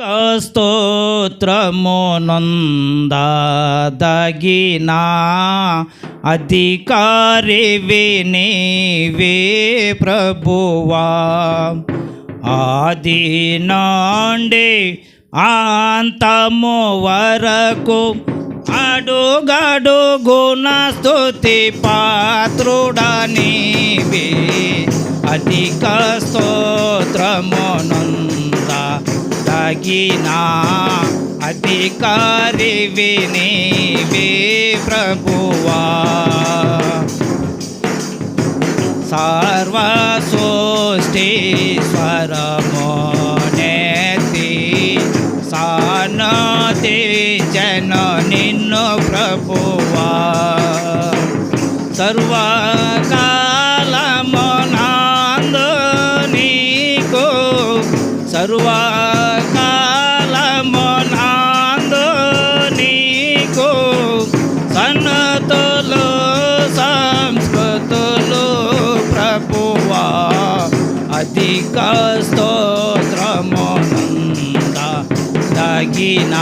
స్తోత్రమునందగిన అధికారి వినివే ప్రభువా. ఆది నుండి అంతము వరకు అడుగడుగున స్తుతి పాత్రుడనివే అధిక స్తోత్రమునంద తగిన అధికారి వినివే ప్రభువా. సర్వసృష్టీశ్వరమోనేతి సానతి జన నిన్ను ప్రభువా. సర్వా స్తోత్రమోనంద తగిన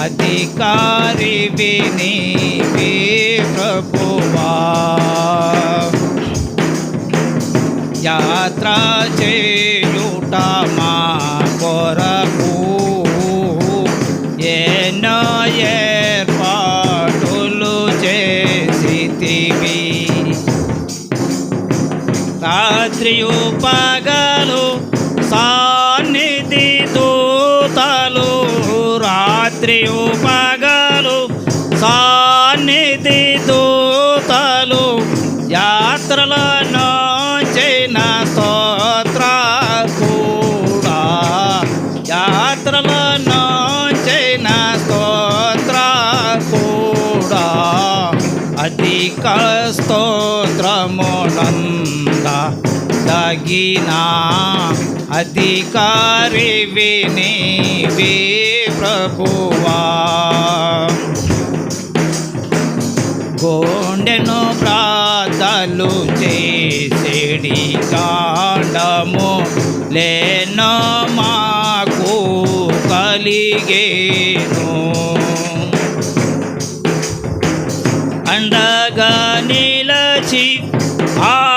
అధికారి విని ప్రభువా. యాత్ర చేయుట మా కొరకు ఎన్నో పగలు సాన్నిధి దూతలు రాత్రి పగలు సాన్నిధి దూతలు యాత్రలను చేన స్తోత్ర కూడా. యాత్రలను చేన స్తోత్ర కూడా. అధిక స్తోత్రమునంద తగిన అధికారి వినివే ప్రభువా. గోండెను ప్రాతలు చేసేడి కాండము లేనో మాకు కలిగేను. అండగా నిలచి ఆ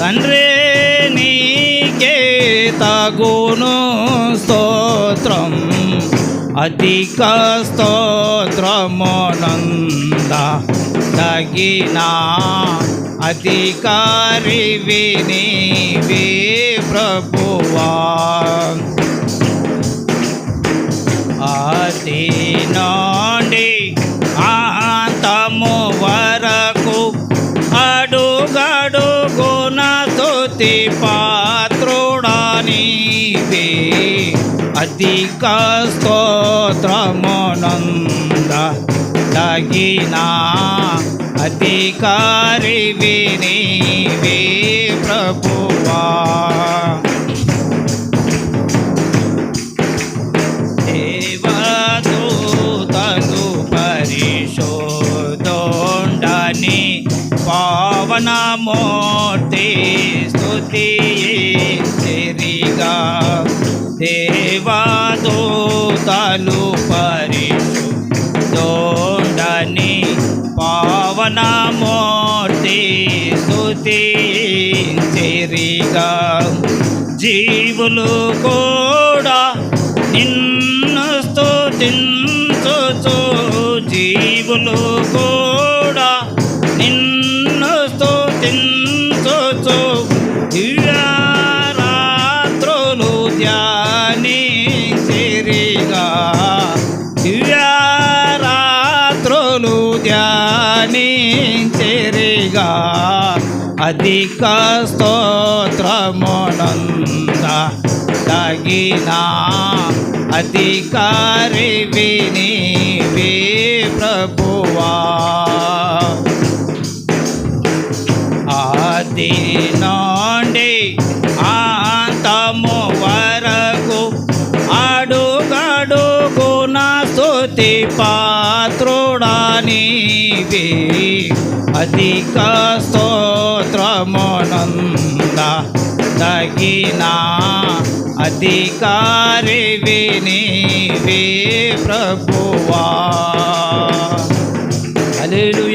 తండ్రి నీకే తగును స్తోత్రం. అధిక స్తోత్రమునంద తగిన అధికారి వినివే ప్రభువా. ఆది పాత్రుడానివే అధిక స్తోత్రమునంద తగిన అధికారి వినివే ప్రభువా. పావనమూర్తి స్తుతి తిరిగా దేవదూతలు పరిశోధోండని పావనమూర్తి స్థుతి తిరిగా జీవులు కూడా నిన్ను స్తుతించుచు జీవులు కూడా దివ్యారాత్రులు ధ్యానించిరిగా దివ్యారాత్రులు ధ్యానించిరిగా అధిక స్తోత్రమునంద తగిన అధికారి విని ప్రభువా. స్థుతి పాత్రుడా నీవే. అధిక స్తోత్రమునంద తగిన అధికారి వినివే ప్రభువా. అల్లెలూయా